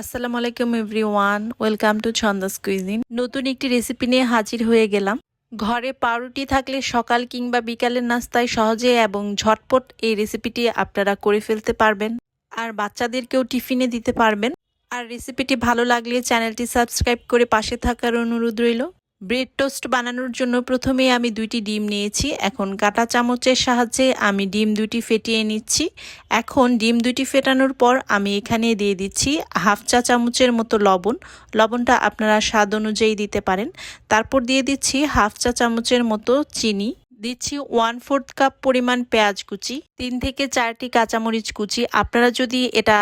আসসালামু আলাইকুম everyone, welcome to Chhandas cuisine. নতুন একটি রেসিপি নিয়ে হাজির হয়ে গেলাম। ঘরে পাউরুটি থাকলে সকাল কিংবা বিকালের নাস্তায় সহজে এবং ঝটপট এই রেসিপিটি আপনারা করে ফেলতে পারবেন। আর বাচ্চাদেরকেও টিফিনে দিতে পারবেন। আর রেসিপিটি ভালো লাগলে চ্যানেলটি সাবস্ক্রাইব করে পাশে থাকার অনুরোধ রইল। ব্রেড টোস্ট বানানোর জন্য প্রথমে আমি দুইটি ডিম নিয়েছি। এখন কাঁটা চামচের সাহায্যে আমি ডিম দুটি ফেটিয়ে নিচ্ছি। এখন ডিম দুটি ফেটানোর পর আমি এখানে দিয়ে দিচ্ছি হাফ চা চামচের মতো লবণ। লবণটা আপনারা স্বাদ অনুযায়ী দিতে পারেন। তারপর দিয়ে দিচ্ছি হাফ চা চামচের মতো চিনি। দিচ্ছি ওয়ান ফোর্থ কাপ পরিমাণ পেঁয়াজ কুচি, তিন থেকে চারটি কাঁচামরিচ কুচি। আপনারা যদি এটা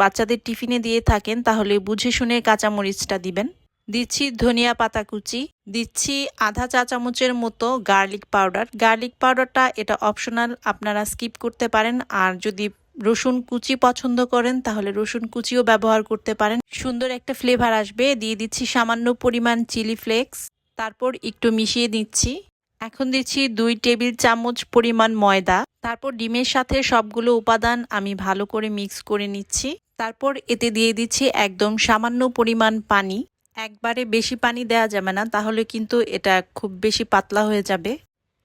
বাচ্চাদের টিফিনে দিয়ে থাকেন তাহলে বুঝে শুনে কাঁচামরিচটা দিবেন। দিচ্ছি ধনিয়া পাতা কুচি, দিচ্ছি আধা চা চামচের মতো গার্লিক পাউডার। গার্লিক পাউডারটা এটা অপশনাল, আপনারা স্কিপ করতে পারেন। আর যদি রসুন কুচি পছন্দ করেন, তাহলে রসুন কুচিও ব্যবহার করতে পারেন। সুন্দর একটা ফ্লেভার আসবে। দিয়ে দিচ্ছি সামান্য পরিমাণ চিলি ফ্লেক্স। তারপর একটু মিশিয়ে দিচ্ছি। এখন দিচ্ছি দুই টেবিল চামচ পরিমাণ ময়দা। তারপর ডিমের সাথে সবগুলো উপাদান আমি ভালো করে মিক্স করে নিচ্ছি। তারপর এতে দিয়ে দিচ্ছি একদম সামান্য পরিমাণ পানি। একবারে বেশি পানি দেওয়া যাবে না, তাহলে কিন্তু এটা খুব বেশি পাতলা হয়ে যাবে।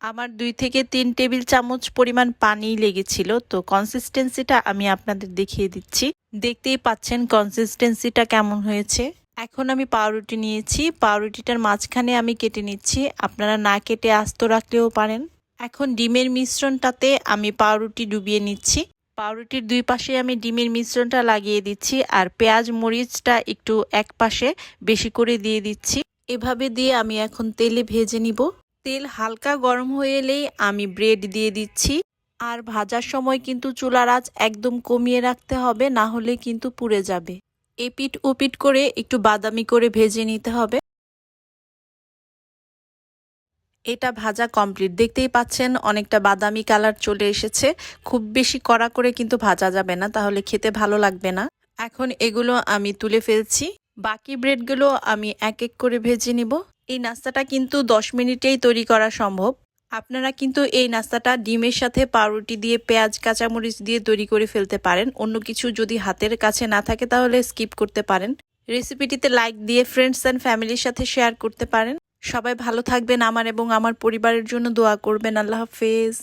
আমার দুই থেকে তিন টেবিল চামচ পরিমাণ পানি লেগেছিল, তো কনসিস্টেন্সিটা আমি আপনাদের দেখিয়ে দিচ্ছি। দেখতেই পাচ্ছেন কনসিস্টেন্সিটা কেমন হয়েছে। এখন আমি পাউরুটি নিয়েছি, পাউরুটিটার মাঝখানে আমি কেটে নিচ্ছি। আপনারা না কেটে আস্ত রাখলেও পারেন। এখন ডিমের মিশ্রণটাতে আমি পাউরুটি ডুবিয়ে নিচ্ছি। পাউরুটির দুই পাশে আমি ডিমের মিশ্রণটা লাগিয়ে দিচ্ছি আর পেঁয়াজ মরিচটা একটু এক পাশে বেশি করে দিয়ে দিচ্ছি। এভাবে দিয়ে আমি এখন তেলে ভেজে নিব। তেল হালকা গরম হয়ে এলেই আমি ব্রেড দিয়ে দিচ্ছি। আর ভাজার সময় কিন্তু চুলার আঁচ একদম কমিয়ে রাখতে হবে, না হলে কিন্তু পুড়ে যাবে। এপিট ওপিট করে একটু বাদামি করে ভেজে নিতে হবে। এটা ভাজা কমপ্লিট দেখতেই পাচ্ছেন, অনেকটা বাদামি কালার চলে এসেছে। খুব বেশি কড়া করে কিন্তু ভাজা যাবে না, তাহলে খেতে ভালো লাগবে না। এখন এগুলো আমি তুলে ফেলছি। বাকি ব্রেডগুলো আমি এক এক করে ভেজে নিব। এই নাস্তাটা কিন্তু দশ মিনিটেই তৈরি করা সম্ভব। আপনারা কিন্তু এই নাস্তাটা ডিমের সাথে পাউরুটি দিয়ে, পেঁয়াজ, কাঁচামরিচ দিয়ে তৈরি করে ফেলতে পারেন। অন্য কিছু যদি হাতের কাছে না থাকে, তাহলে স্কিপ করতে পারেন। রেসিপিটিতে লাইক দিয়ে ফ্রেন্ডস অ্যান্ড ফ্যামিলির সাথে শেয়ার করতে পারেন। সবাই ভালো থাকবেন আমার এবং আমার পরিবারের জন্য দোয়া করবেন। আল্লাহ হাফেজ।